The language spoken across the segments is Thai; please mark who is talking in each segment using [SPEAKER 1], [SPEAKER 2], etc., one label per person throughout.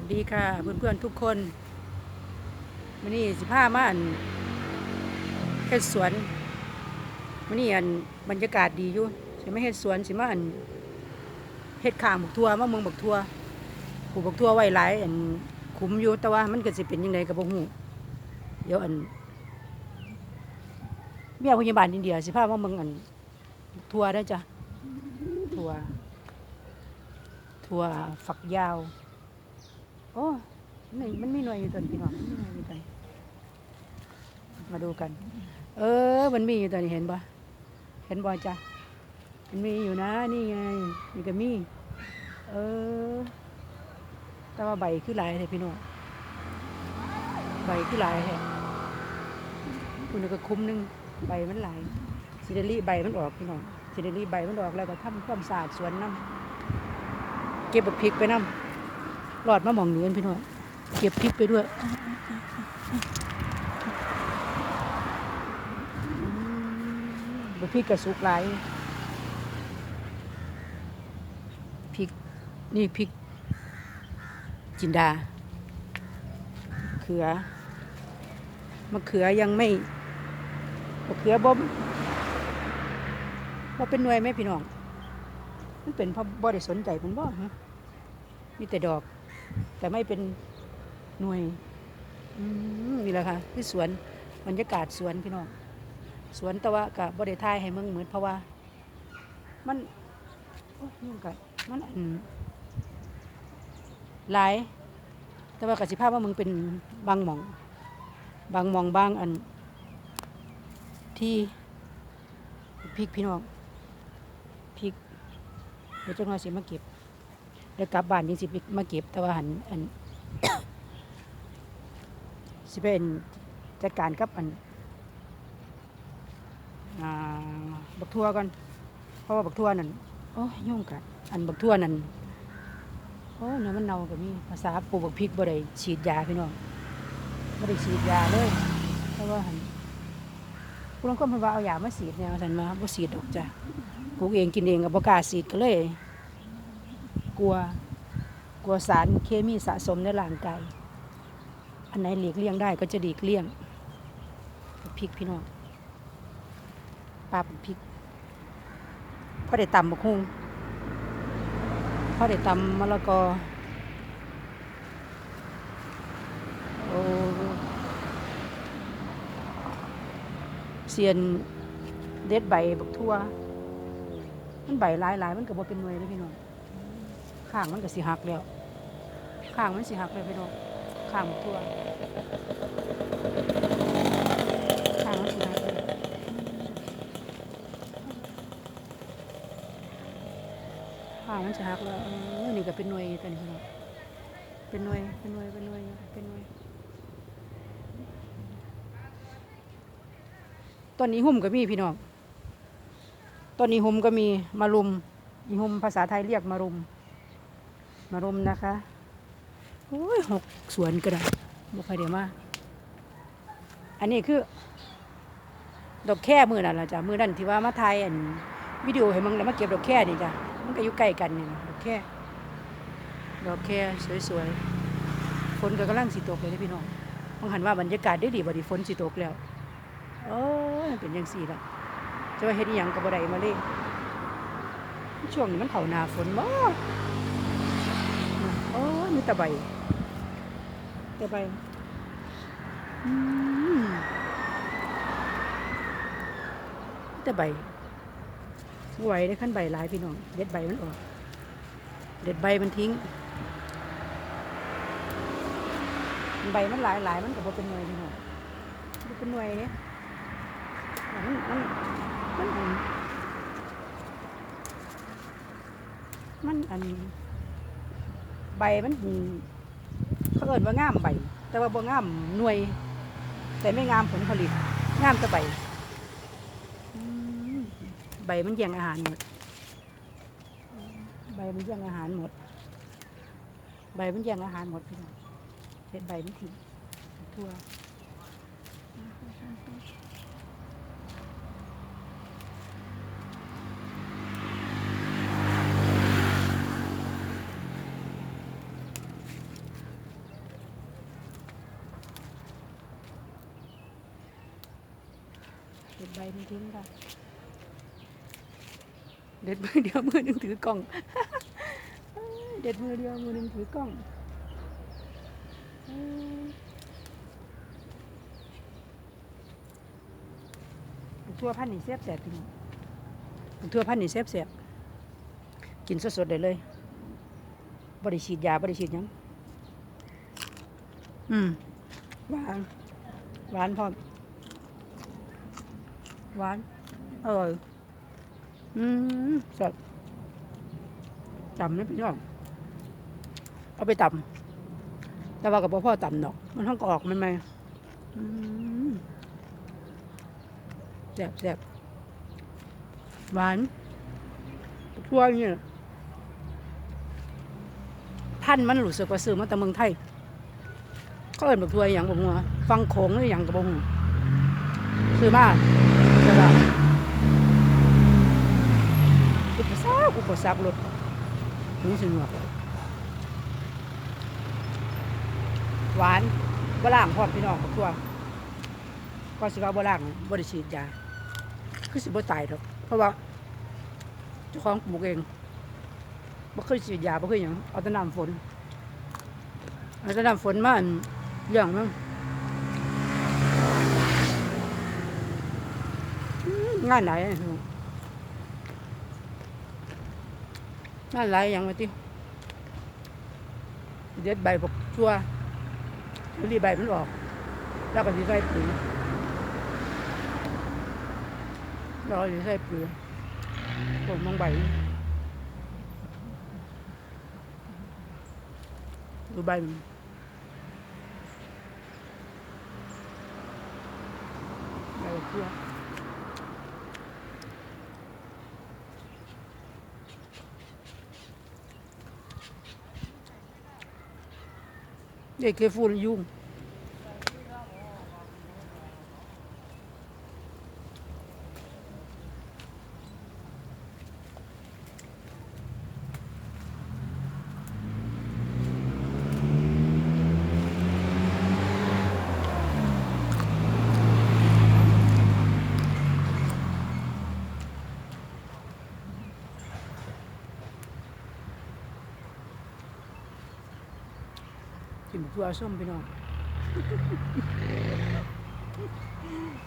[SPEAKER 1] วัสดีค่ะ เพื่อนๆทุกคนวันนี้สิผ้ามาอันเฮ็ดสวนวันนี้อันบรรยากาศดีอยู่สิไมาเฮ็ดสวนสิมาอันเฮ็ดข้างบักทัวมาเมืองบักทัวปลูกบักทัวไว้หลายอันขุมอยู่แต่ว่ามันก็สิเป็นยังไงก็บ่ฮู้เดี๋ยวอันเมียพยาบาลอินเดียสิพามาเมืองอันทัวได้จ้ะทัวทัวฝักยาว อ้นี่มันมีหน่วยอยู่ตัวนี้พี่น้องมีหน่วยอยู่ตัวนี้มาดูกัน เออ มันมีอยู่ตัวนี้เห็นปะเห็นบ่จ้ะมันมีอยู่นะ นี่ไงนี่ก็มี เออ แต่ว่าใบคือลายเลยพี่น้องใบคือลายแฮะคุณก็คุ้มหนึงใบมันลายสิเดลี่ใบมันออกพี่น้องสิเดลี่ใบมันออกแล้วก็ทำความสะอาดสวนน้ำเก็บบักพริกไปน้ำ หลอดมาหมองนี้กันพี่น้องเก็บพริกไปด้วยบพริกกระสุกหลพริกนี่พริก จินดา เขือมะเขือยังไม่มะเขือบ่มบ่เป็นหน่วยไหมพี่น้อง มันเป็นเพราะบ่ได้สนใจมันบ่ฮะมีแต่ดอก แต่ไม่เป็นหน่วยนี่แหละค่ะที่สวนบรรยากาศสวนพี่น้องสวนแต่ว่ากับบริทายให้เมืองเหมือนเพราะว่า มันโอ้ยุ่งกัมันอันหลาย แต่ว่ากสิภาพว่ามึงเป็นบางหมอง บางหมองบางอัน ที่พริกพี่น้องพริกเดี๋ยวเจ้าหน้าสิมาเก็บ แล้วกลับบ้านยังสิไปมาเก็บแต่ว่าหันอันสิเป็นจัดการกับอันอบักทั่วก่อนเพราะว่าบักทั่วนั่นโอ้ยุ่งกันอันบักทั่วนั่นโอ้ยเนื้อมันเน่ากับมีภาษาปลูกบักพริกบ่ได้ฉีดยาพี่น้องบ่ได้ฉีดยาเลยเพราะว่าหันผู้ลงคนเพิ่นว่าเอายามาฉีดเนี่ยสันมาบ่ฉีดดอกจ้ะปลูกเองกินเองก็บ่กล้าฉีดก็เลย กลัว กลัวสารเคมีสะสมในร่างกายอันไหนหลีกเลี่ยงได้ก็จะหลีกเลี่ยงพริกพี่น้องปลาพริกพอได้ตำบักฮุงพอได้ตำมะละกอโอ้เสียนเด็ดใบบักทั่วมันใบหลายๆมันก็บ่เป็นหน่วยเลยพี่น้อง ข้างมันก็สิหักแล้วข้างมันสิหักเลยพี่น้องข้างบักทั่วข้างมันสิหักเลยข้างมันสิหักแล้วเออนี่ก็เป็นหน่วยอยู่ตันี้พี่น้องเป็นหน่วยเป็นหน่วยเป็นหน่วยเป็นหน่วยต้นนี้หุ่มก็มีพี่น้องต้นนี้หุ่มก็มีมารุมอีหุ่มภาษาไทยเรียกมารุม มารุมนะคะโอ้ยหกสวนก็ได้บุคอยเดียวมาอันนี้คือ ดอกแค่มือนั่นละจ้ะมือนั่นที่ว่ามาถ่ายอันวิดีโอให้มึงแล้วมาเก็บดอกแค่นี่จ้ะมันก็อยู่ใกล้กันนี่ดอกแค่ดอกแค่สวยๆฝนก็กำลังสิตกเลยพี่น้องมองหันว่าบรรยากาศได้ดีบ่ดีฝนสิตกแล้วโอ้ยเป็นยังสี่ละจะว่าเฮ็ดอิหยังกับบ่ได้มาเลยช่วงนี้มันเข้าหนาฝนบ่โแต่ใบแต่ใบอืมแต่ใบไหวได้ขั้นใบหลายพี่น้อง เด็ดใบมันออก เด็ดใบมันทิ้ง ใบมันหลายหลายมันก็บ่เป็นหน่วยพี่น้องเป็นหน่วยเนี่ยมันมันมันอันมันอัน ใบมันเขาเอิญว่างามใบ แต่ว่าบ่งามหน่วย แต่ไม่งามผลผลิต งามแต่ใบใบมันแย่งอาหารหมด ใบมันแย่งอาหารหมด ใบมันแย่งอาหารหมดพี่น้องเป็นใบมันทิ้งทั่ว เด็ดใบมันทิ้งค่ะ เด็ดมือเดียวมือหนึงถือกล่อง เด็ดมือเดียวมือหนึงถือกล้องทั่วพันธุ์นี่แซ่บแสบพี่น้องทั่วพันธุ์นี่แซ่บแสบกินสดๆได้เลยบริฉีดยาบริฉีดยังอืมหวาน หวานพร้อม หวาน อร่อย อืมสดจำไม่พี่น้อง เอาไปตำแต่ว่ากับพ่อตำดอก มันห้องก็ออกมันไหมอืมแซ่บแซ่บหวานทั่วเนี่ยท่านมันรู้สึกว่าซื้อมาแต่เมืองไทย ก็เอินแบบทัวอย่างแบ่หัวฟังโขงหรืออย่างกับบ่หูซื้อมา ใช่ป่ะอุปสรรคอุปสรรครถนี่สนวกหวานบะล่างพร้อมพี่น้องกับทั่วก็สิว่าบะล่างบริฉีดยาคือสิบ่ตายดอกเพราะว่าเจ้าของปลูกเองบ่เคยฉีดยาบ่เคยหยังเอาแต่น้ำฝนเอาแต่น้ำฝนมาอันเลี้ยงมันอืมงานไหนอะพี่น้องงานไหนอย่างว่าติเด็ดใบบักทั่วรีใบมันออก แล้วก็สิใส่ปุ๋ยแล้วก็สิใส่ปุ๋ยผมมองใบดูใบมันใบบักทั่ว เด็กเคฟูนยุ่ง นตัวส้มพี่น้อง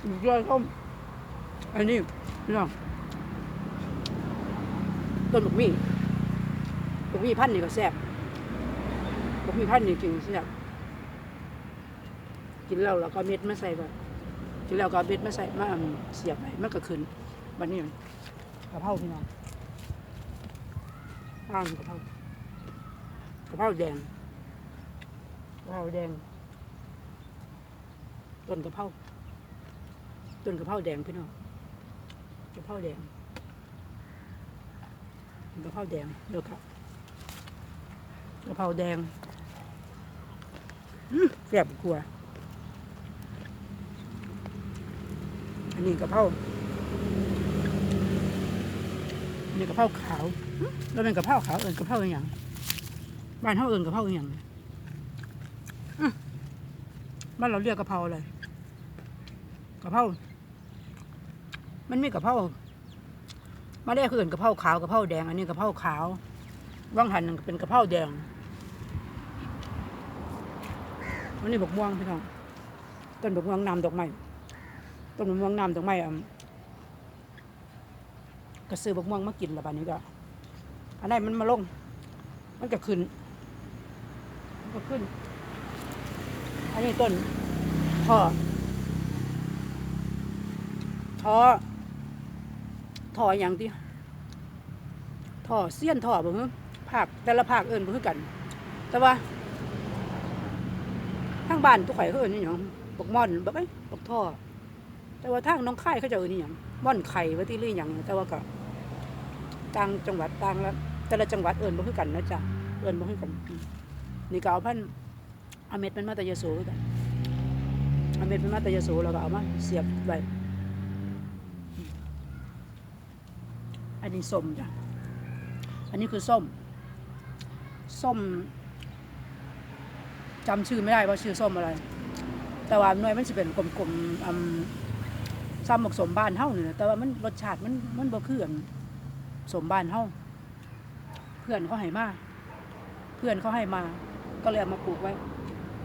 [SPEAKER 1] กินตัวส้มอันนี้พี่น้องต้นบุกมี่บุกมี่พันธุ์นี่ก็แซ่บบุกมี่พันธุ์นี่กินแซ่บกินแล้วแล้วก็เอาเม็ดมาใส่แบบกินแล้วก็เอาเม็ดมาใส่มาอั่นเสียบไปมันก็ขึ้นบันนี้กะเพราพี่น้องข้าวกะเพรากะเพราแดง กะเพราแดง ต้นกะเพราต้นกะเพราแดงพี่น้องกะเพราแดงกะเพราแดงเดี๋ยวครับกะเพราแดงแซ่บกว่าอันนี้กะเพราอันนี้กะเพราขาวแล้วเป็นกะเพราขาวเอิญกะเพราอย่างบ้านเขาเอิญกะเพราอย่าง บ้านเราเรียกกะเพราอะไรกะเพรา มันมีกะเพรามาได้คืออื่นกะเพราขาวกะเพราแดง อันนี้กะเพราขาวว่างหันเป็นกะเพราแดงอันนี้บกม่วงพี่น้อง ต้นบกม่วงน้ำดอกไม้ ต้นบกม่วงน้ำดอกไม้อะก็ซื้อบกม่วงมากินละบานนี้ก็ อันไหนมันมาลง มันก็ขึ้น มันก็ขึ้น อันนี้ต้นท่อท่อท่ออย่างที่ท่อเสี้ยนท่อบ่ฮึภาคแต่ละภาคเอิ้นบ่คือกัน แต่ว่าทางบ้านทุกข่อยเขาเอิ้นนี่หยังบักม่อนบักไอ้บักท่อ แต่ว่าทางน้องค่ายเขาจะเอิ้นนี่หยังม่อนไข่ว่าที่ลี่หยังแต่ว่าก็ต่างจังหวัดต่างละแต่ละจังหวัดเอิ้นบ่คือกันนะจ๊ะเอิ้นบ่คือกันนี่ก็เอาพันธุ์ เอาเม็ดมันมาต่ยโสคือกันเอาเม็ดเป็นมาตรยาสูแล้วก็เอามาเสียบไว้อันนี้ส้มจ้ะอันนี้คือส้ม ส้มจำชื่อไม่ได้ว่าชื่อส้มอะไร แต่ว่าหน่วยมันจะเป็นกลมๆอืมซ้ำบักสมบ้านเฮานี่แหละแต่ว่ามันรสชาติมันมันบ่คืออันสมบ้านเฮาเพื่อนเขาให้มา เพื่อนเขาให้มา ก็เลยเอามาปลูกไว้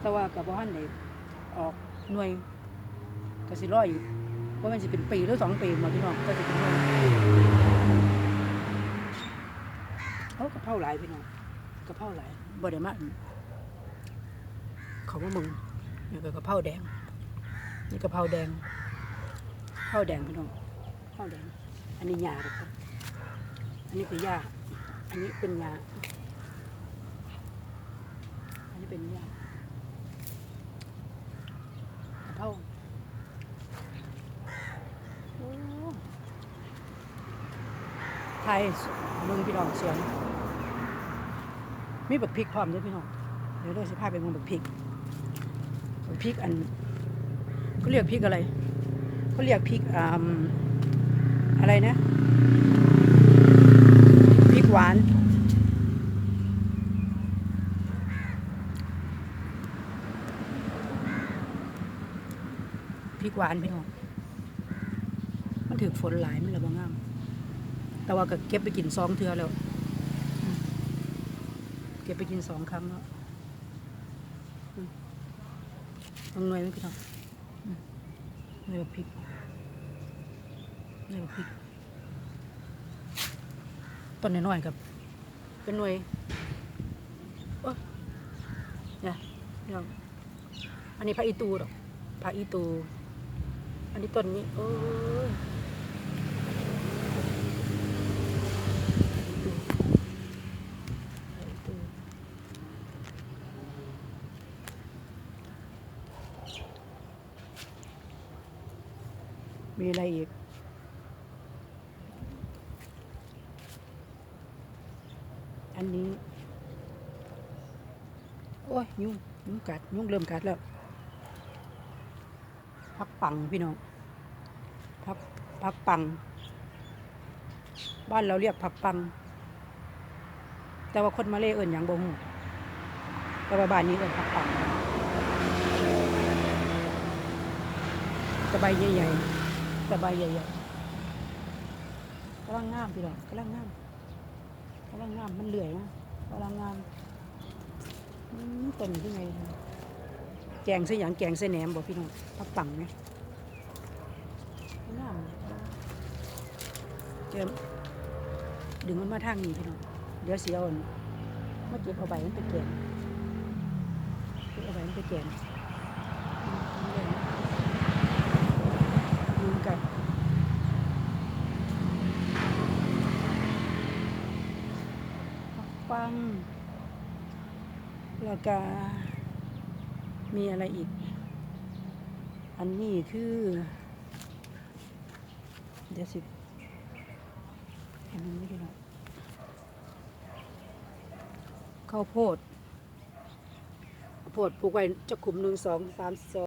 [SPEAKER 1] แต่ว่ากับบ่ทันได้ออกหน่วยกสิรออยว่ามันสิเป็นปีหรือสองปีมาพี่น้องก็สิเป็นหน่วยเขากระเพราหลายพี่น้องกระเพราหลายบ่ได้มาเขาว่ามึงนี่ก็กระเพราแดงนี่กะเพราแดงกะเพราแดงพี่น้องกะเพราแดง อันนี้ยาครับอันนี้คือยาอันนี้เป็นยาอันนี้เป็นยากะเพราโอ้ ไทยมืองพี่น้องสวนมีบักพริกพร้อมด้วยพี่น้องเดี๋ยวเราสิพาไปมืองบักพริกบักพริกอันเขาเรียกพริกอะไรเขาเรียกพริกอะไรนะพริกหวานพริกหวานพี่น้องมันถือฝนหลายไม่ระ แต่ว่าก็เก็บไปกินสองเทือแล้ว เก็บไปกินสองครั้งแล้วอืมลองหน่วยไหมพี่น้องหน่วยพริกหน่วยพริกต้นน้อยๆครับเป็นหน่วยโอ้ยเนี่ยพี่น้องอันนี้พระอีตูดอพระอีตู อันนี้ต้นนี้โอ้ยพระอีตู มีอะไรอีก อันนี้ โอ้ย ยุงยุงกัด ยุงเริ่มกัดแล้ว พักปังพี่น้องพักพักปัง บ้านเราเรียกผักปัง แต่ว่าคนมาเลเอิ่นอย่างบ่ฮู้แต่ว่าบ้านนี้เอิ่นผักปังตะใบใหญ่ๆ ตะใบใหญ่ๆกำลังงามพี่น้องกำลังงามกำลังงามมันเหลื่อยนะกำลังงามต้นที่ไงแกงใส่หยางแกงใส่แหนมบอกพี่น้องพักปังไหมงามเจิมดึงมันมาทางนี้พี่น้องเดี๋ยวเสียอ่อนมาเก็บเอาใบมันไปแกงเก็บเอาใบมันไปแกงอืมยุงกัด ปัง แล้วก็มีอะไรอีก อันนี้คือ เดี๋ยวสิอันนี้ไม่ได้ข้าวโพดข้าวโพดปลูกไว้จะขุมหนึ่งสองสามสอง